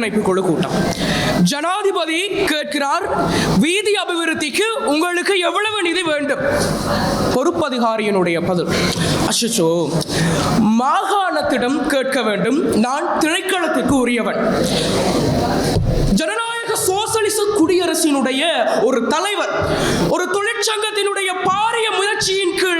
ஒருங்கிணைப்பு குழு கூட்டம். ஜனாதிபதி கேட்கிறார் வீதி அபிவிருத்திக்கு உங்களுக்கு எவ்வளவு நிதி வேண்டும்? பொறுப்பதிகாரியினுடைய பதில் அச்சோ மாகாணத்திடம் கேட்க வேண்டும். நான் திணைக்களத்துக்கு உரியவன். ஜனநாயக சோசலிச குடியரசினுடைய ஒரு தலைவர் ஒரு தொழிற்சங்கத்தினுடைய பாரிய முயற்சியின் கீழ்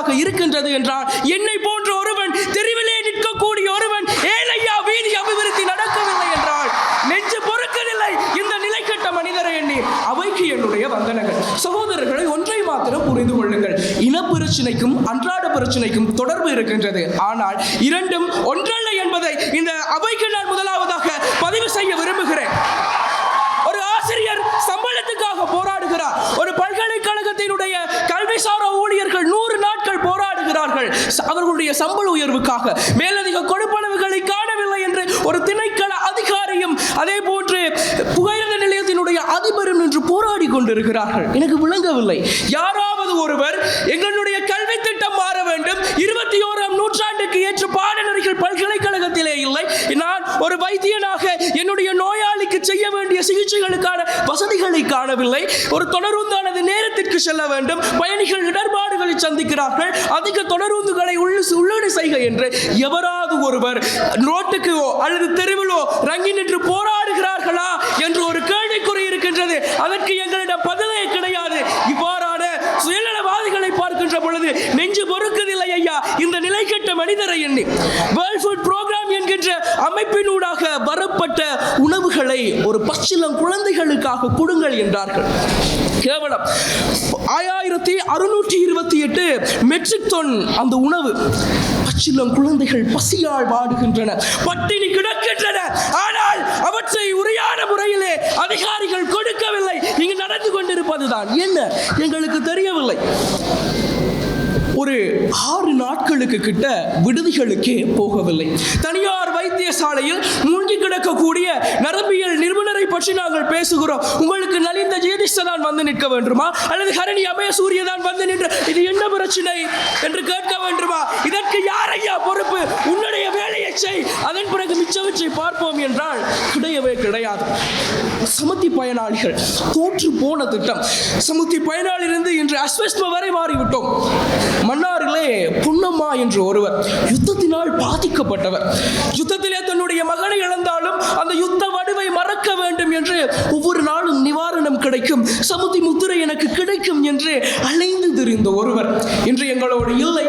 கொடுக்கக்கூடியதாக இருக்கின்றது என்றால் என்னை போன்ற ஒருவன் தெருவிலே நிற்கக்கூடிய ஒருவன் ஏழையா வீதி அபிவிருத்தி நடக்கவில்லை என்றால் நெஞ்சு பொறுக்கவில்லை. இந்த நிலை கட்ட மனிதரை எண்ணி அவைக்கு என்னுடைய வந்தனங்கள் சகோதரர்களை ஒன்றை மாத்திரம் புரிந்து கொள்ளுங்கள். இன பிரச்சனைக்கும் அன்றாட பிரச்சனைக்கும் தொடர்பு இருக்கின்றது. ஆனால் இரண்டும் ஒன்றல்ல என்பதை இந்த அவைக்கு நான் முதலாவதாக பதிவு செய்ய விரும்புகிறேன். ஒரு ஆசிரியர் சம்பளத்துக்காக போராடுகிறார் ஒரு பல்கலைக்கழகத்தினுடைய கல்விசார ஊழியர்கள் நூறு நாட்கள் போராடுகிறார்கள் ச- அவர்களுடைய சம்பள உயர்வுக்காக. மேலதிக கொடுப்பனவுகளை காணவில்லை என்று ஒரு திணைக்கள அதிகாரியும் அதே போன்று புகையிரத நிலையத்தினுடைய அதிபரும் நின்று போராடி கொண்டிருக்கிறார்கள். எனக்கு விளங்கவில்லை. யாராவது ஒருவர் எங்களுடைய கல்வி திட்டம் மாற வேண்டும். இருபத்தி ஓராம் நூற்றாண்டுக்கு ஏற்ற பாடநெறிகள் பல்கலைக்கழகத்திலே இல்லை. நான் ஒரு வைத்தியனாக என்னுடைய நோயாளிக்கு செய்ய வேண்டிய சிகிச்சைகளுக்கான வசதிகளை காணவில்லை. ஒரு தொடருந்தானது நேரத்திற்கு செல்ல வேண்டும். பயணிகள் இடர்பாடுகளை சந்திக்கிறார்கள். அதிக தொடருந்துகளை உள்ள உள்ளீடு செய்க என்று எவராது ஒருவர் ரோட்டுக்கு அல்லது தெருவிலோ ரங்கி நின்று போராடுகிறார்களா என்று ஒரு கேள்விக்குறி இருக்கின்றது. அதற்கு எங்களிடம் பதிலே கிடையாது. இவ்வாறான சுயநலவாதிகளை பார்க்கின்ற பொழுது நெஞ்சு பொறுக்கதில்லை ஐயா. இந்த நிலை கெட்ட மனிதரை எண்ணி. வேர்ல்ட் ஃபுட் ப்ரோக்ராம் என்கின்ற அமைப்பினூடாக வரப்பட்ட உணவுகளை ஒரு பச்சிலம் குழந்தைகளுக்காக கொடுங்கள் என்றார்கள். கேவலம். ஆயிரத்தி அறுநூற்றி இருபத்தி எட்டு மெட்ரிக் டன் அந்த உணவு பச்சிலம் குழந்தைகள் பசியால் வாடுகின்றன பட்டினி கிடக்கின்றன. ஆனால் அவற்றை உரியான முறையிலே அதிகாரிகள் கொடுக்கவில்லை. இங்கு நடந்து கொண்டிருப்பதுதான். என்ன? எங்களுக்கு தெரியவில்லை. ஒரு ஆறு நாட்களுக்கு கிட்ட விடுதிகளுக்கே போகவில்லை. தனியார் வைத்தியசாலையில் மூழ்கி கிடக்கக்கூடிய நரம்பியல் நிபுணரை பற்றி நாங்கள் பேசுகிறோம். உங்களுக்கு நலிந்த ஜெயதிஷ தான் வந்து நிற்க வேண்டுமா? அல்லது ஹரணி அமயசூரிய தான் வந்து நின்று இது என்ன பிரச்சனை என்று கேட்க வேண்டுமா? இதற்கு யாரையா பொறுப்பு? உன்னுடைய வேலையை செய். அதன் பிறகு மிச்சவற்றை பார்ப்போம் என்றால் கிடையவே கிடையாது. சமுத்தி பயனாளிகள் தோற்று போன திட்டம். சமுத்தி பயனாளியிலிருந்து இன்று அஸ்வஸ்ம வரை மாறிவிட்டோம். புன்னம்மா என்று ஒருவர் யுத்தத்தினால் பாதிக்கப்பட்டவர். யுத்தத்திலே தன்னுடைய மகனை இழந்தாலும் அந்த யுத்த வடுவை மறக்க வேண்டும் என்று ஒவ்வொரு நாளும் நிவாரணம் கிடைக்கும் சமுதி முத்திரை எனக்கு கிடைக்கும் என்று அலைந்து திரிந்த ஒருவர். இன்று எங்களோடு இல்லை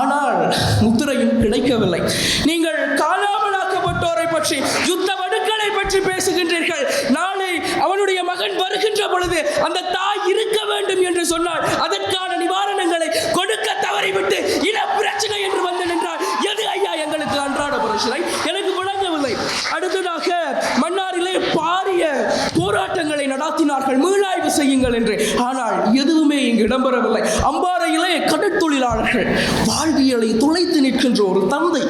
ஆனால் முத்திரையும் கிடைக்கவில்லை. நீங்கள் காணாமலாக்கப்பட்டோரை பற்றி யுத்த வடுக்களை பற்றி பேசுகின்றீர்கள். நாளை அவனுடைய மகன் வருகின்ற பொழுது அந்த நடத்தினார்கள் மீளாய்வு செய்யுங்கள் என்று. ஆனால் எதுவுமே இங்கு இடம்பெறவில்லை. அம்பாறையிலே கடற்தொழிலாளர்கள் வாழ்வியலை துளைத்து நிற்கின்ற ஒரு தந்தை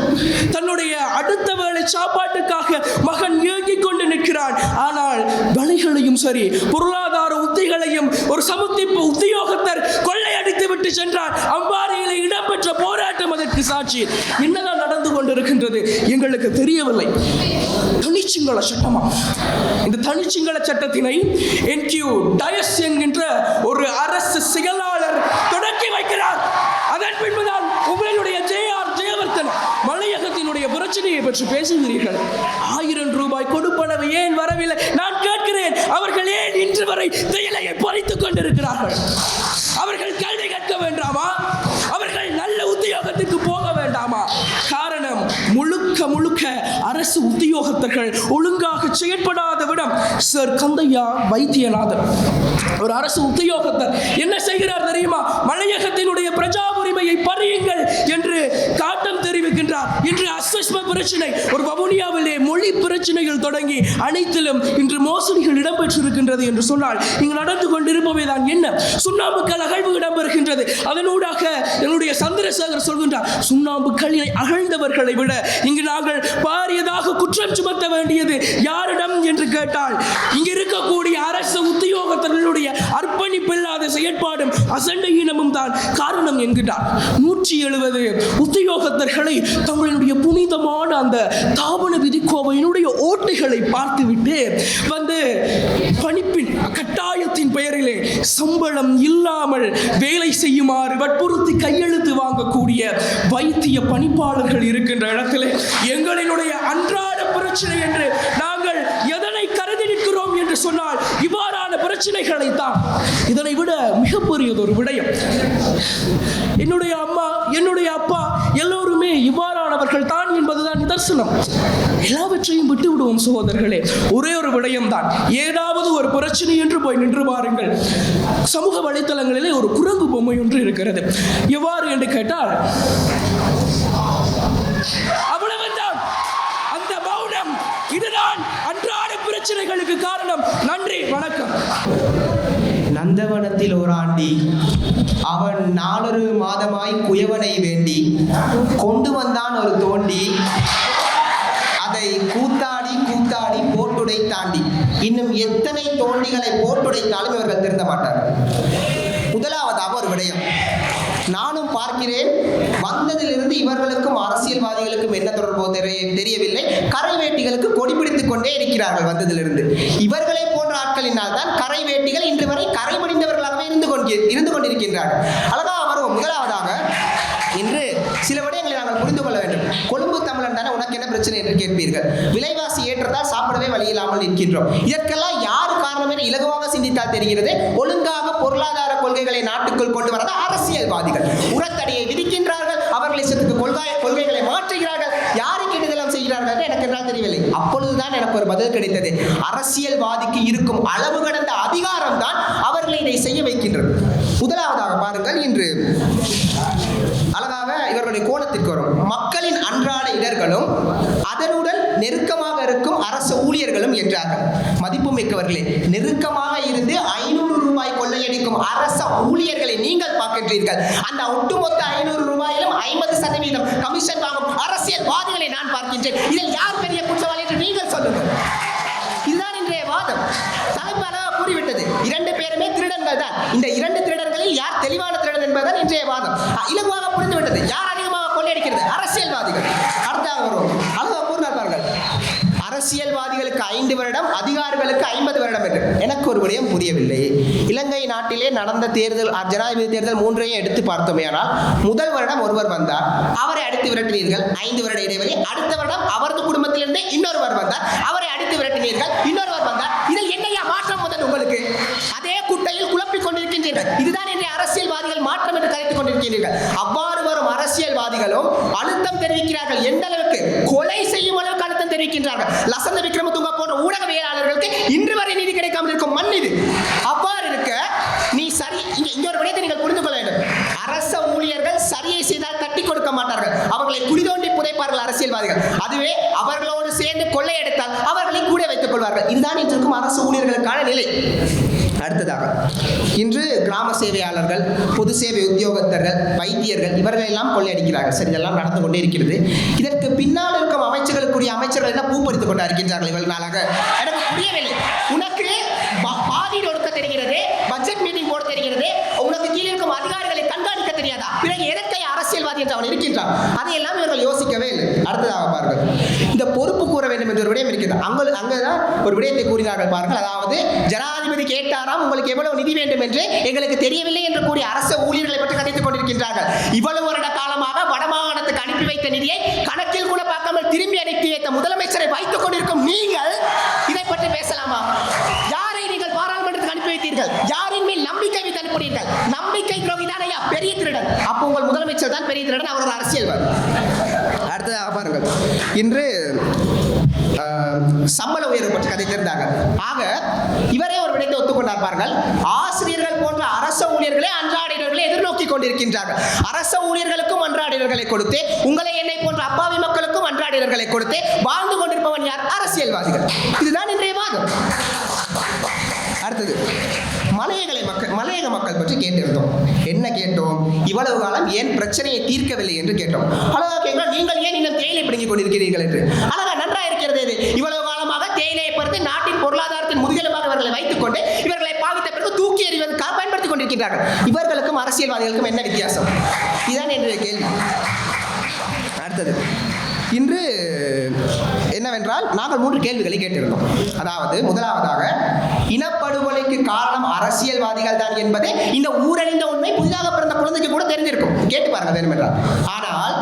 தன்னுடைய அடுத்த வேலை சாப்பாட்டுக்காக மகன் ஏங்கிக் கொண்டு நிற்கிறான். ஆனால் வழிகளையும் சரி பொருளாதார உத்திகளையும் ஒரு சமுத்திப்பு உத்தியோகத்தர் கொள்ள விட்டு சென்றார் அம்பாறையிலே இடம்பெற்ற போராட்டம் அதற்கு சாட்சி. என்னதான் நடந்து கொண்டிருக்கின்றது எங்களுக்கு தெரியவில்லை. தனிச்சிங்கள சட்டமா? இந்த தனிச்சிங்கள சட்டத்தினை என்கியூ டயஸ் என்கின்ற ஒரு அரசு செயலாளர் தொடக்கி வைக்கிறார். அதன் பின்புதான் உங்களுடைய ஜேஆர் ஜெயவர்த்தன் மலையகத்தினுடைய பிரச்சனையை பற்றி பேசுகிறீர்கள். ஆயிரம் ரூபாய் கொடுப்பனவு ஏன் வரவில்லை? நான் கேட்கிறேன். அவர்கள் ஏன் இன்று வரை தேயிலையை பறித்துக் கொண்டிருக்கிறார்கள்? அவர் அரசு உத்தியோகத்தர்கள் ஒழுங்காக செயற்படாத விடம் சார் கந்தையா வைத்தியநாதன் ஒரு அரசு உத்தியோகத்தர் என்ன செய்கிறார் தெரியுமா? மலையகத்தினுடைய பிரஜா உரிமையை பறியுங்கள் என்று காட்டம் தெரிவிக்கின்றார். இன்று அஸ்வஸ்ம பிரச்சனை ஒரு வவுனியாவிலே பிரச்சனைகள் தொடங்கி அனைத்திலும் இன்று மோசடிகள் இடம்பெற்றிருக்கின்றது என்று சொன்னால் நீங்கள் நடந்து கொண்டிருப்பவை தான் என்ன? சுண்ணாம்புக்கள் அகழ்வு இடம்பெறுகின்றது. அதனூடாக என்னுடைய சந்திரசேகர் சொல்கின்றார் சுண்ணாம்பு அகழ்ந்தவர்களை விட இங்கு நாங்கள் பாரியதாக குற்றம் சுமத்த வேண்டியது யாரிடம்? என்று கேட்டால் இங்கு இருக்கக்கூடிய அரசு உத்தியோகத்தர்களுடைய செயற்பாடும் அசண்டை இனமும் தான் காரணம் என்கிறார். நூற்றி எழுபது உத்தியோகத்தர்களை தங்களுடைய புனிதமான அந்த தாபன விதிக்கோவையினுடைய ஓட்டுகளை பார்த்துவிட்டு வந்து பணிப்பின் கட்டாயத்தின் பெயரிலே சம்பளம் இல்லாமல் வேலை செய்யுமாறு வற்புறுத்தி கையெழுத்து வாங்கக்கூடிய வைத்திய பணிப்பாளர்கள் இருக்கின்ற இடத்திலே எங்களினுடைய அன்றாட பிரச்சனை என்று நாங்கள் எதனை கருதி நிற்கிறோம் என்று சொன்னால் இவ்வாறான பிரச்சனைகளை தான் இதனை விட மிகப்பெரியதொரு விடயம். என்னுடைய அம்மா என்னுடைய அப்பா எல்லோருமே இவ்வாறானவர்கள் தான் என்பதுதான் நிதர்சனம். எல்லாவற்றையும் விட்டு விடுவோம் சகோதரர்களே. ஒரே ஒரு விடயம் தான் ஏதாவது ஒரு பிரச்சனை என்று போய் நின்று பாருங்கள். சமூக வலைத்தளங்களிலே ஒரு குரங்கு பொம்மை ஒன்று இருக்கிறது. எவ்வாறு என்று கேட்டால் வணக்கம். நந்தவனத்தில் ஓராண்டி அவன் நாலொரு மாதமாய் குயவனை வேண்டி கொண்டு வந்தான் ஒரு தோண்டி. அதை கூத்தாடி கூத்தாடி போட்டுடை தாண்டி இன்னும் எத்தனை தோண்டிகளை போட்டுடைத்தாலும் இவர்கள் திருந்த மாட்டார்கள். முதலாவதாக ஒரு விடயம். நானும் பார்க்கிறேன் வந்ததிலிருந்து இவர்களுக்கும் அரசியல்வாதிகளுக்கும் என்ன தொடர்போ தெரிய- தெரியவில்லை. கரை வேட்டிகளுக்கு கொடி பிடித்துக் கொண்டே இருக்கிறார்கள் வந்ததிலிருந்து. இவர்களை போன்ற ஆட்களினால் தான் கரை வேட்டிகள் இன்று வரை கரை முடிந்தவர்களாகவே இருந்து கொண்டு இருந்து கொண்டிருக்கின்றார்கள் அழகாக வருவோம். முதலாவதாக இன்று சில விடயங்களை நாங்கள் புரிந்து கொள்ள வேண்டும். கொழும்பு தமிழன் தானே உனக்கு என்ன பிரச்சனை என்று கேட்பீர்கள். விலைவாசி ஏற்றத்தால் சாப்பிடவே வழி இல்லாமல் நிற்கின்றோம். இதற்கெல்லாம் யார் காரணம் என இலகுவாக சிந்தித்தால் தெரிகிறது. ஒழுங்காக பொருளாதார கொள்கைகளை நாட்டுக்குள் கொண்டு வரது அரசியல்வாதிகள். தான் எனக்கு ஒரு பதில் கிடைத்தது. அரசியல்வாதிக்கு இருக்கும் அளவு கடந்த அதிகாரம் தான் அவர்களை இதை செய்ய வைக்கின்றது. முதலாவதாக பாருங்கள் இன்று அழகாக இவர்களுடைய கோணத்திற்கு வரும். மக்களின் அன்றாட இடர்களும் அதனுடன் நெருக்கமாக இருக்கும் அரசு ஊழியர்களும் என்றார்கள். மதிப்புமிக்கவர்களே நெருக்கமாக இருந்து ஐநூறு கொள்ளையடிக்கும் அரச ஊழியர்களை நீங்கள் பார்க்கின்றீர்கள். அந்த ஒட்டுமொத்த ஐநூறு ரூபாயிலும் ஐம்பது சதவீதம் கமிஷன் வாங்கும் அரசியல்வாதிகளை நான் பார்க்கின்றேன். இதில் யார் பெரிய குற்றவாளி என்று நீங்கள் சொல்லுங்கள். இதுதான் இன்றைய வாதம். தலைப்பு கூறிவிட்டது. இரண்டு பேருமே திருடன்கள் தான். இந்த இரண்டு திருடர்களில் யார் தெளிவான திருடன் என்பதுதான் இன்றைய வாதம். இலகுவாக புரிந்துவிட்டது. யார் அதிகமாக கொள்ளையடிக்கிறது? அரசியல்வாதிகள். அடுத்தாக வருவோம் அழகாக கூறினார் பாருங்கள். அரசியல்வாதிகளுக்கு ஐந்து வருடம் அதிகாரிகளுக்கு ஐம்பது வருடம் என்று. எனக்கு ஒரு விடயம் புரியவில்லை. இலங்கை நாட்டிலே நடந்த தேர்தல் ஜனாதிபதி தேர்தல் மூன்றையும் எடுத்து பார்த்தோமேயானால் முதல் வருடம் ஒருவர் வந்தார். அவரை அடித்து விரட்டினீர்கள் ஐந்து வருட இடைவெளி. அடுத்த வருடம் அவரது குடும்பத்திலிருந்தே இன்னொருவர் வந்தார். அவரை அடித்து விரட்டினீர்கள் இன்னொருவர் வந்தார். இதில் என்னையா மாற்றம் முதல் உங்களுக்கு? அதே குட்டையில் குழப்பிக் கொண்டிருக்கின்றீர்கள். இதுதான் இன்றைய அரசியல்வாதிகள் மாற்றம் என்று கருத்துக் கொண்டிருக்கின்றீர்கள். அவ்வாறு வரும் அரசியல்வாதிகளும் அழுத்தம் தெரிவிக்கிறார்கள் எந்த அளவுக்கு? கொலை செய்யும் அளவுக்கு அழுத்தம் தெரிவிக்கின்றார்கள். லசந்த விக்ரமதுங்க போன்ற ஊடகவியலாளர்களுக்கு இன்று வரை நீதி கிடைக்காமல் இருக்கும் மண் இது. அவ்வாறு இருக்க நீ சரி இங்க ஒரு விடயத்தை நீங்கள் புரிந்து கொள்ள வேண்டும். அரச ஊழியர்கள் சரியை செய்தால் தட்டி கொடுக்க மாட்டார்கள். அவர்களை குடிதோண்டி புதைப்பார்கள் அரசியல்வாதிகள். அதுவே அவர்களோடு சேர்ந்து கொள்ளையடித்தால் அவர்களை கூட வைத்துக் கொள்வார்கள். இதுதான் இன்று அரசு ஊழியர்களுக்கான நிலை. அடுத்ததாக இன்று கிராம சேவையாளர்கள் பொது சேவை உத்தியோகத்தர்கள் வைத்தியர்கள் இவர்கள் எல்லாம் கொள்ளையடிக்கிறார்கள். சரி இதெல்லாம் நடந்து கொண்டே இருக்கிறது. இதற்கு பின்னால் இருக்கும் அமைச்சர்களுக்குரிய அமைச்சர்கள் என்ன பூப்பறித்துக் கொண்டா இருக்கின்றார்கள் இவள் நாளாக? எனக்கு புரியவில்லை. உனக்கு பாதி பாதியில் ஒடுக்க தெரிகிறது பட்ஜெட் மீட்டிங் போட தெரிகிறது. உனக்கு கீழே இருக்கும் அதிகாரிகளை கண்காணிக்க தெரியாதா? பிறகு எதற்கை அரசியல்வாதி என்று அவன் இருக்கின்றான் அதையெல்லாம் இவர்கள் யோசிக்கவே இல்லை. அடுத்ததாக பாருங்கள் இந்த பொறுப்பு கூற வேண்டும் என்ற ஒரு விடயம் இருக்கிறது அங்க அங்கதான் ஒரு விடயத்தை கூறினார்கள் பாருங்கள். அதாவது ஜனாதிபதி கேட்டாராம் உங்களுக்கு எவ்வளவு நிதி வேண்டும் என்று எங்களுக்கு தெரியவில்லை என்று கூறிய அரசு ஊழியர்களை பற்றி கதைத்துக் கொண்டிருக்கின்றார்கள். இவ்வளவு வருட காலமாக வடமாகாணத்துக்கு அனுப்பி வைத்த நிதியை கணக்கில் கூட பார்க்காமல் திரும்பி அனுப்பி வைத்த முதலமைச்சரை வைத்துக் கொண்டிருக்கும் நீங்கள் இதை பற்றி பேசலாமா? யாரை நீங்கள் பாராளுமன்றத்துக்கு அனுப்பி வைத்தீர்கள்? யாரின் மேல் நம்பிக்கை வைத்து அனுப்பினீர்கள்? நம்பிக்கை துரோகி தான் ஐயா? பெரிய திருடன். அப்போ உங்கள் முதலமைச்சர் தான் பெரிய திருடன் அவரது அரசியல் அரசியல்வாதி. அடுத்ததாக பாருங்கள். இன்று சம்பள உயர்வு பற்றி கதை தெரிந்தாங்க. ஆக இவரே ஒரு விடத்தை ஒத்துக்கொண்டார் பாருங்கள். ஆசிரியர்கள் போன்ற அரச ஊழியர்களே அன்றாடினர்களை எதிர்நோக்கி கொண்டிருக்கின்றார்கள். அரச ஊழியர்களுக்கும் அன்றாடினர்களை கொடுத்து உங்களை என்னை போன்ற அப்பாவி மக்களுக்கும் அன்றாடினர்களை கொடுத்து வாழ்ந்து கொண்டிருப்பவன் யார்? அரசியல்வாதிகள். இதுதான் இன்றைய வாதம் அடுத்தது மலையகளை மக்கள் மலையக மக்கள் பற்றி கேட்டிருந்தோம். என்ன கேட்டோம்? இவ்வளவு காலம் ஏன் பிரச்சனையை தீர்க்கவில்லை என்று கேட்டோம். அழகா கேட்கிறோம் நீங்கள் ஏன் இன்னும் தேயிலை பிடுங்கிக் கொண்டிருக்கிறீர்கள் என்று? அழகா நன்றா இருக்கிறது இது. இவ்வளவு காலமாக தேயிலையை பொறுத்து நாட்டின் பொருளாதாரத்தின் முதுகெலும்பாக இவர்களை வைத்துக் கொண்டு இவர்களை பாவித்த பிறகு தூக்கி எறிவதற்காக பயன்படுத்திக் கொண்டிருக்கிறார்கள். இவர்களுக்கும் அரசியல்வாதிகளுக்கும் என்ன வித்தியாசம்? இதுதான் என்னுடைய கேள்வி. அடுத்தது. இன்று என்னவென்றால் நாங்கள் மூன்று கேள்விகளை கேட்டிருந்தோம். அதாவது முதலாவதாக இனப்படுகொலைக்கு காரணம் அரசியல்வாதிகள் தான் என்பதே இந்த ஊரறிந்த உண்மை புதிதாக பிறந்த குழந்தைக்கு கூட தெரிஞ்சிருக்கும். கேட்டு பாருங்க வேணுமென்றால். ஆனால்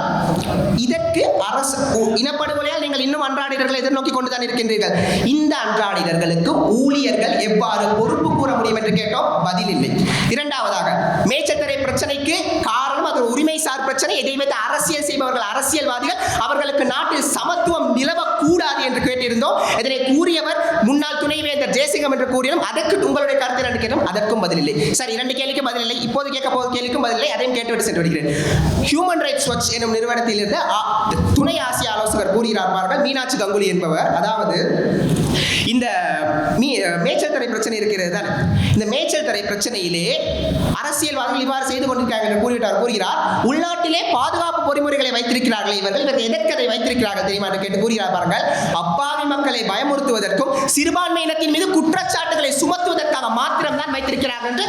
இதற்கு அரசு இனப்படுகொலையால் நீங்கள் இன்னும் அன்றாடினர்களை எதிர்நோக்கி கொண்டு தான் இருக்கின்றீர்கள். இந்த அன்றாடினர்களுக்கு ஊழியர்கள் எவ்வாறு பொறுப்பு கூற முடியும் என்று கேட்டோம்? பதில் இல்லை. இரண்டாவதாக மேச்சத்தரை பிரச்சனைக்கு காரணம் அது உரிமை சார் பிரச்சனை. இதை வைத்து அரசியல் செய்பவர்கள் அரசியல்வாதிகள் அவர்களுக்கு நாட்டில் சமத்துவம் நிலவக்கூடாது என்று கேட்டிருந்தோம் இதனை கூறியவர் முன்னாள் துணைவேந்தர் ஜெயசிங்கம் என்று கூறியும் அதற்கு உங்களுடைய கருத்து என்று கேட்டோம் அதற்கும் பதில் இல்லை. சரி இரண்டு கேள்விக்கும் பதில் இல்லை. இப்போது கேட்க போகிற கேள்விக்கும் பதில் இல்லை. அதையும் கேட்டுவிட்டு சென்று விடுகிறேன். ஹியூமன் ரைட்ஸ் வாட்ச் எனும் நிறுவனத்திலிருந்து ஆ- துணை ஆசிய ஆலோசகர் கூறுகிறார் பாருங்கள். மீனாட்சி கங்குலி என்பவர். அதாவது இந்த மீ மேய்ச்சல் தடை பிரச்சனை இருக்கிறது தானே? இந்த மேச்சல் தடை பிரச்சனையிலே அரசியல்வாதிகள் இவ்வாறு செய்து கொண்டிருக்காங்க என்று கூறிவிட்டார். கூறுகிறார் உள்நாட்டிலே பாதுகாப்பு பொறிமுறைகளை வைத்திருக்கிறார்கள் இவர்கள். இவர்கள் எதற்கதை வைத்திருக்கிறார்கள் தெரியுமா? என்று கேட்டு கூறுகிறார் பாருங்கள். அப்பா அப்பாவி மக்களை பயமுறுத்துவதற்கும் சிறுபான்மையினத்தின் மீது குற்றச்சாட்டுகளை சுமத்துவதற்காக மாத்திரம்தான் வைத்திருக்கிறார்கள் என்று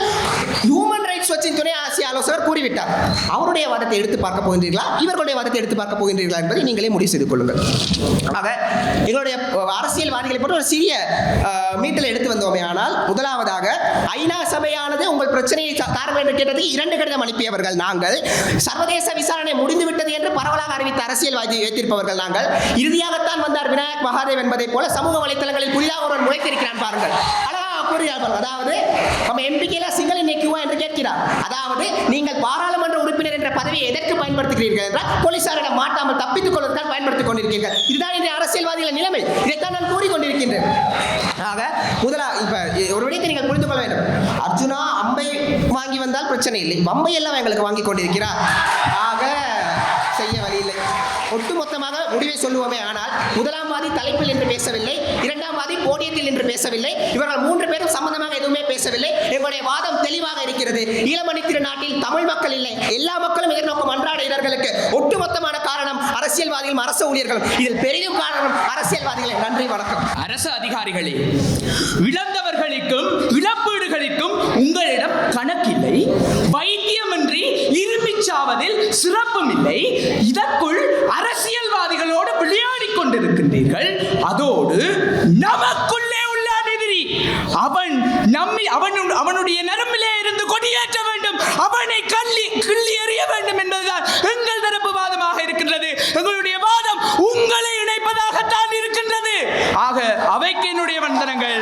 ஹியூமன் ரைட்ஸ் வாட்சின் துணை ஆசிய ஆலோசகர் கூறிவிட்டார். அவருடைய வாதத்தை எடுத்து பார்க்க போகின்றீர்களா? இவர்களுடைய வாதத்தை எடுத்து பார்க்க போகின்றீர்களா என்பதை நீங்களே முடிவு செய்து கொள்ளுங்கள். ஆக எங்களுடைய அரசியல்வாதிகளை போட்டு ஒரு சிறிய மீட்டில் எடுத்து வந்தோமே ஆனால் முதலாவதாக ஐநா சபையானது உங்கள் பிரச்சனையை ச- என்று இரண்டு கடிதம் அனுப்பியவர்கள் நாங்கள். சர்வதேச விசாரணை முடிந்துவிட்டது என்று பரவலாக அறிவித்த அரசியல்வாதி வைத்திருப்பவர்கள் நாங்கள். இறுதியாகத்தான் வந்தார் விநாயக் மகாதேவ் என்பதை போல சமூக வலைத்தளங்களில் புதிதாக ஒருவர் முளைத்திருக்கிறான் பாருங்கள். அழகாக அதாவது நம்ம எம்பிக்கையில சிங்கள நீக்குவா என்று கேட்கிறார். அதாவது நீங்கள் பாராளுமன்ற உறுப்பினர் என்ற பதவியை எதற்கு பயன்படுத்துகிறீர்கள் என்றால் போலீசாரிடம் மாட்டாமல் தப்பித்துக் கொள்வதற்காக பயன்படுத்திக் கொண்டிருக்கிறீர்கள். இதுதான் இன்றைய அரசியல்வாதிகளின் நிலைமை. இதைத்தான் நான் கூறிக்கொண்டிருக்கின்றேன். ஆக முதலா இப்ப ஒரு விடயத்தை நீங்கள் புரிந்து கொள்ள வேண்டும். அர்ஜுனா அம்பை வாங்கி வந்தால் பிரச்சனை இல்லை. அம்பை எல்லாம் எங்களுக்கு வாங்கி கொண்டிருக்கிறார். ஆக செய்ய வழியில்லை ஒட்டுமொத்தமாக முடிவை சொல்லுவோமே ஆனால் முதலாம் வாதி தலைப்பில் என்று பேசவில்லை இரண்டாம் வாதி போடியத்தில் என்று பேசவில்லை இவர்கள் மூன்று பேரும் சம்பந்தமாக எதுவுமே பேசவில்லை. எங்களுடைய வாதம் தெளிவாக இருக்கிறது. ஈழமணி திருநாட்டில் தமிழ் மக்கள் இல்லை. எல்லா மக்களும் எதிர்நோக்கும் அன்றாட இடர்களுக்கு ஒட்டுமொத்தமான காரணம் அரசியல்வாதிகளும் அரசு ஊழியர்களும். இதில் பெரிதும் காரணம் அரசியல்வாதிகளை. நன்றி வணக்கம். அரசு அதிகாரிகளே இழந்தவர்களுக்கும் இளம் சாவதில் சிறப்பும் இல்லை. இதற்குள் அரசியல்வாதிகளோடு விளையாடிக் கொண்டிருக்கின்றீர்கள் அதோடு நமக்குள்ளே உள்ள எதிரி அவன் நம்மி அவன் அவனுடைய நரம்பிலே இருந்து கொடியேற்ற வேண்டும். அவனை கள்ளி கிள்ளி எறிய வேண்டும் என்பதுதான் எங்கள் தரப்பு வாதமாக இருக்கின்றது. எங்களுடைய வாதம் உங்களை இணைப்பதாகத்தான் இருக்கின்றது. ஆக அவைக்கு என்னுடைய வந்தனங்கள்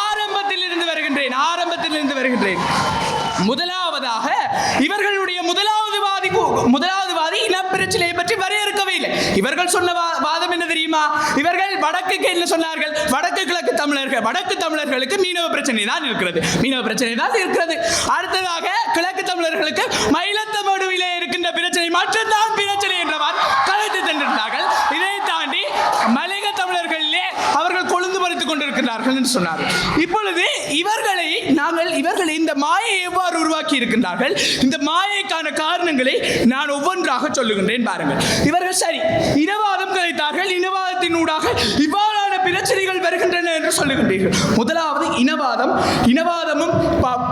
ஆரம்பத்தில் இருந்து வருகின்றேன் ஆரம்பத்தில் இருந்து வருகின்றேன் முதலாவதாக இவர்களுடைய முதலாவது வாதி கு- முதலாவது வாதி இனப்பிரச்சனையை பற்றி வரையறுக்கவே இல்லை இவர்கள் சொன்ன வாதம் என்ன தெரியுமா? இவர்கள் வடக்குக்கு என்ன சொன்னார்கள்? வடக்கு கிழக்கு தமிழர்கள் வடக்கு தமிழர்களுக்கு மீனவ பிரச்சனை தான் இருக்கிறது. மீனவ பிரச்சனை தான் இருக்கிறது. அடுத்ததாக கிழக்கு தமிழர்களுக்கு மயிலத்தமடுவிலே இருக்கின்ற பிரச்சனை மட்டும்தான் பிரச்சனை என்றவாறு கலைத்து தந்திருந்தார்கள். இதை தாண்டி மலையக தமிழர்களிலே அவர்கள் கொழுந்து பறித்துக் கொண்டிருக்கிறார்கள் என்று சொன்னார் இப்பொழுது இவர்கள் நாங்கள் இவர்கள் இந்த மாயை எவ்வாறு உருவாக்கி இருக்கின்றார்கள். இந்த மாயைக்கான காரணங்களை நான் ஒவ்வொன்றாக சொல்லுகின்றேன் பாருங்கள். இவர்கள் சரி இனவாதம் கலைத்தார்கள் இனவாதத்தினூடாக இவ்வாறான பிரச்சனைகள் வருகின்றன என்று சொல்லுகின்றீர்கள். முதலாவது இனவாதம். இனவாதமும்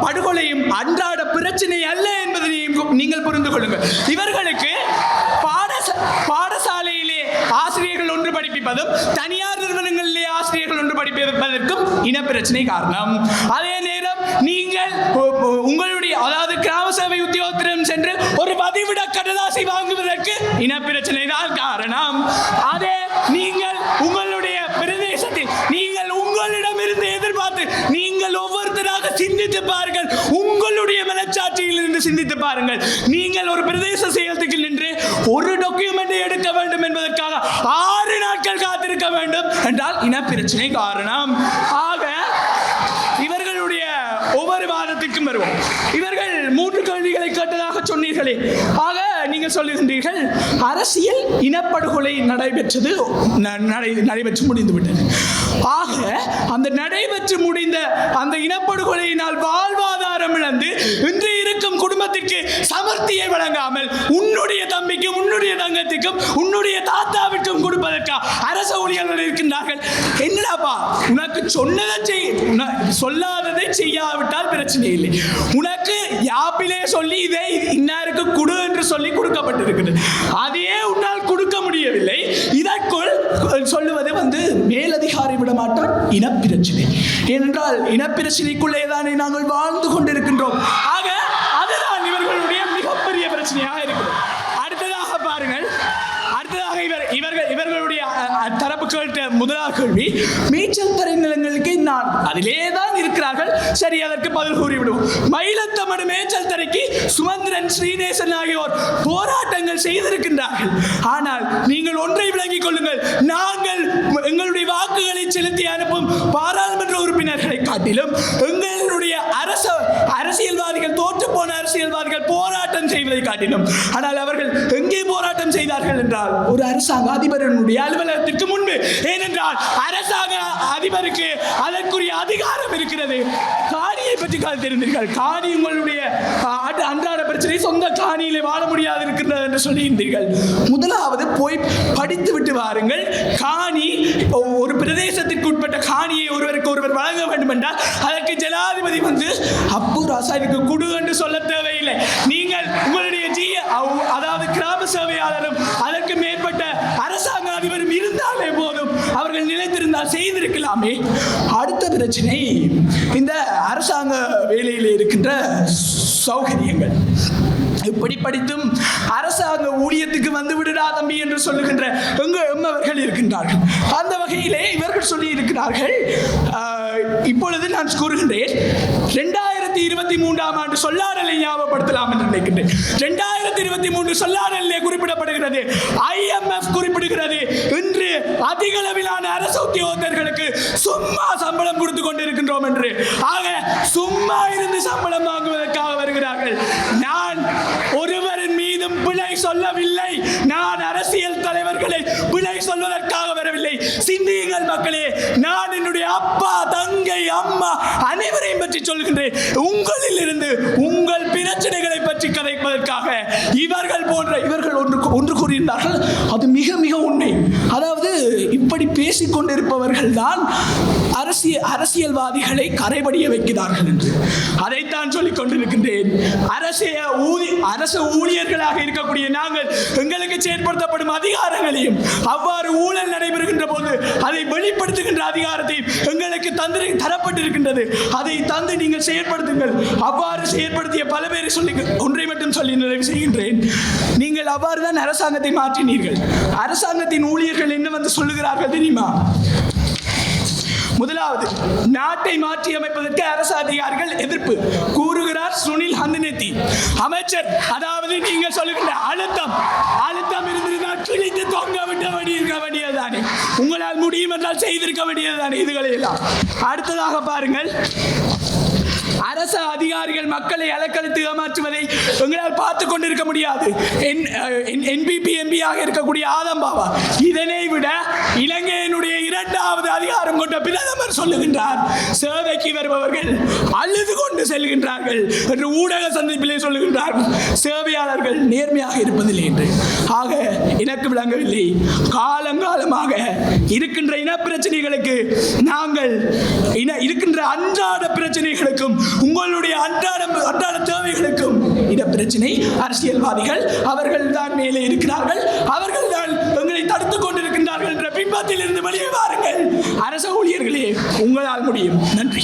படுகொலையும் அன்றாட பிரச்சனை அல்ல என்பதை நீங்கள் புரிந்து கொள்ளுங்கள். இவர்களுக்கு பாடச பாடசாலையிலே ஆசிரியர்கள் ஒன்று படிப்பிப்பதும் தனியார் நிறுவனங்களிலே ஆசிரியர்கள் ஒன்று படிப்பதற்கும் இன பிரச்சனை காரணம். அதே நீங்கள் உங்களுடைய அதாவது கிராம சேவை உத்தியோகத்திடம் சென்று ஒரு பதிவிட கடதாசி வாங்குவதற்கு இனப்பிரச்சனை தான் காரணம். அதே நீங்கள் உங்களுடைய பிரதேசத்தில் நீங்கள் உங்களிடமிருந்து எதிர்பார்த்து நீங்கள் ஒவ்வொருத்தராக சிந்தித்து பாருங்கள். உங்களுடைய மனச்சாட்சியில் இருந்து சிந்தித்து பாருங்கள். நீங்கள் ஒரு பிரதேச செயலத்துக்கு நின்று ஒரு டாக்குமெண்டை எடுக்க வேண்டும் என்பதற்காக ஆறு நாட்கள் காத்திருக்க வேண்டும் என்றால் இனப்பிரச்சனை காரணம். ஒவ்வொரு வருவோம். இவர்கள் மூன்று கேள்விகளை கேட்டதாக சொன்னீர்களே. ஆக நீங்கள் சொல்லுகின்றீர்கள் அரசியல் இனப்படுகொலை நடைபெற்றது நடைபெற்று முடிந்து விட்டது. ஆக அந்த நடைபெற்று முடிந்த அந்த இனப்படுகொலையினால் வாழ்வாதாரம் இழந்து இன்று குடும்பத்திற்கு சமர்த்தியை வழங்காமல் உன்னுடைய தம்பிக்கும் உன்னுடைய தங்கத்திற்கும் உன்னுடைய தாத்தாவிற்கும் கொடுப்பதற்கா அரச ஊழியர்கள் இருக்கின்றார்கள். என்னடாப்பா? உனக்கு சொன்னதை செய் உன- சொல்லாததை செய்யாவிட்டால் பிரச்சனை இல்லை. உனக்கு யாப்பிலே சொல்லி இதை இன்னாருக்கு கொடு என்று சொல்லி கொடுக்கப்பட்டிருக்கிறது. அதையே உன்னால் கொடுக்க முடியவில்லை. இதற்குள் சொல்லுவது வந்து மேலதிகாரி விட மாட்டான் இனப்பிரச்சனை. ஏனென்றால் இனப்பிரச்சனைக்குள்ளே தானே நாங்கள் வாழ்ந்து கொண்டிருக்கின்றோம் ஆக அதுதான் இவர்களுடைய மிகப்பெரிய பிரச்சனையாக இருக்கிறது அடுத்ததாக பாருங்கள் அடுத்ததாக இவர் இவர்கள் இவர்களுடைய அ, அ, தரப்பு இருக்கிறார்கள் மேய்ச்சல் தரை நிலங்களுக்கு நான் அதிலே தான் இருக்கிறார்கள். சரி அதற்கு பதில் கூறிவிடுவோம். மயிலத்தமடு மேய்ச்சல் தரைக்கு சுமந்திரன் ஸ்ரீநேசன் ஆகியோர் போராட்டங்கள் செய்திருக்கின்றார்கள். ஆனால் நீங்கள் ஒன்றை விளங்கிக் கொள்ளுங்கள். நாங்கள் எங்களுடைய வாக்குகளை செலுத்தி அனுப்பும் பாராளுமன்ற உறுப்பினர்களை காட்டிலும் எங்களுடைய அரச அரசியல்வாதிகள் தோற்று போன அரசியல்வாதிகள் போராட்டம் செய்வதை காட்டிலும். ஆனால் அவர்கள் எங்கே போராட்டம் செய்தார்கள் என்றால் ஒரு அரசாங்க அதிபரனுடைய அலுவலகத்திற்கு முன்பு. ஏனென்றால் அரசாங்க அதிபருக்கு அதற்குரிய அதிகாரம் இருக்கிறது. காணியை பற்றி கால் தெரிந்தீர்கள். காணி உங்களுடைய அன்றாட பிரச்சனை சொந்த காணியிலே வாழ முடியாது இருக்கின்றது என்று சொல்லியிருந்தீர்கள். முதலாவது போய் படித்து விட்டு வாருங்கள். காணி ஒரு பிரதேசத்திற்கு உட்பட்ட காணியை ஒருவருக்கு ஒருவர் வழங்க வேண்டும் என்றால் அதற்கு ஜனாதிபதி வந்து அப்பு ராசா இதுக்கு குடு என்று சொல்ல தேவையில்லை. நீங்கள் உங்களுடைய ஜி கிராம அதற்கு மேற்பட்ட அரசாங்க அதிபரும் இருந்தாலே போதும். அவர்கள் நிலைத்திருந்தால் செய்திருக்கலாமே. அடுத்த பிரச்சனை இந்த அரசாங்க வேலையில் இருக்கின்ற சௌகரியங்கள். இப்படி படித்தும் அரசாங்க ஊழியத்துக்கு வந்து விடுடா தம்பி என்று சொல்லுகின்ற எங்க எம்மவர்கள் இருக்கின்றார்கள். அந்த வகையிலே இவர்கள் சொல்லி இருக்கிறார்கள் இப்பொழுது நான் கூறுகின்றேன் ரெண்டாயிரத்தி இருபத்தி மூன்றாம் ஆண்டு சொல்லாடலை ஞாபகப்படுத்தலாம் என்று நினைக்கின்றேன். ரெண்டாயிரத்தி இருபத்தி மூன்று சொல்லாடலிலே குறிப்பிடப்படுகிறது. ஐஎம்எஃப் குறிப்பிடுகிறது. இன்று அதிக அளவிலான அரசு உத்தியோகத்தர்களுக்கு சும்மா சம்பளம் கொடுத்து கொண்டிருக்கின்றோம் என்று. ஆக சும்மா இருந்து சம்பளம் வாங்குவதற்காக வருகிறார்கள். நான் ஒருவரின் மீதும் பிழை சொல்லவில்லை. நான் அரசியல் தலைவர்களை பிழை சொல்வதற்காக வரவில்லை. சிந்தியுங்கள் மக்களே நான் என்னுடைய அப்பா தங்கை அம்மா அனைவரையும் பற்றி சொல்கின்றேன். உங்களில் இருந்து உங்கள் பிரச்சனைகளை பற்றி கதைப்பதற்காக இவர்கள் போன்ற இவர்கள் ஒன்று ஒன்று கூறியிருந்தார்கள். அது மிக மிக உண்மை. அதாவது இப்படி பேசிக் கொண்டிருப்பவர்கள் தான் அரசியல் அரசியல்வாதிகளை கரைபடிய வைக்கிறார்கள் என்று. அதைத்தான் சொல்லிக் கொண்டிருக்கின்றேன். அரசிய ஊதி அரசு ஊழியர்களாக இருக்கக்கூடிய நாங்கள் எங்களுக்கு செயற்படுத்தப்படும் அதிகாரங்களையும் அவ்வாறு ஊழல் நடைபெறுகின்ற போது அதை வெளிப்படுத்துகின்ற அதிகாரம் அதிகாரத்தை எங்களுக்கு தந்திர தரப்பட்டிருக்கின்றது. அதை தந்து நீங்கள் செயற்படுத்துங்கள். அவ்வாறு செயற்படுத்திய பல பேரை சொல்லி ஒன்றை மட்டும் சொல்லி நிறைவு செய்கின்றேன். நீங்கள் அவ்வாறு தான் அரசாங்கத்தை மாற்றினீர்கள். அரசாங்கத்தின் ஊழியர்கள் என்ன வந்து சொல்லுகிறார்கள் தெரியுமா? முதலாவது நாட்டை மாற்றி அமைப்பதற்கு அரசு அதிகாரிகள் எதிர்ப்பு. கூறுகிறார் சுனில் ஹந்தனெத்தி. அமைச்சர் அதாவது நீங்கள் சொல்லுகின்ற அழுத்தம். அழுத்தம் இருந்திருந்தால் கிழித்து தொங்க விட்ட வேண்டியிருக்க வேண்டியதுதானே. உங்களால் முடியும் என்றால் செய்திருக்க வேண்டியதுதானே இதுகளை எல்லாம் அடுத்ததாக பாருங்கள். அரசு அதிகாரிகள் மக்களை அலக்கழித்து ஏமாற்றுவதை எங்களால் பார்த்து கொண்டிருக்க முடியாது. என்பிபி எம்பியாக இருக்கக்கூடிய ஆதம் பாபா இதனை விட இலங்கையினுடைய இரண்டாவது அதிகாரம் கொண்ட பிரதமர் சொல்லுகின்றார் சேவைக்கு வருபவர்கள் அழுது கொண்டு செல்கின்றார்கள் என்று ஊடக சந்திப்பிலே சொல்லுகின்றார்கள் சேவையாளர்கள் நேர்மையாக இருப்பதில்லை என்று. ஆக எனக்கு விளங்கவில்லை. காலங்காலமாக இருக்கின்ற இன பிரச்சனைகளுக்கு நாங்கள் இன இருக்கின்ற அன்றாட பிரச்சனைகளுக்கும் உங்களுடைய அன்றாட அன்றாட தேவைகளுக்கும் இந்த பிரச்சனை. அரசியல்வாதிகள் அவர்கள் தான் மேலே இருக்கிறார்கள். அவர்கள் தான் எங்களை தடுத்துக் கொண்டிருக்கின்றார்கள் என்ற பிம்பத்தில் இருந்து வெளியே வாருங்கள். அரச ஊழியர்களே உங்களால் முடியும். நன்றி.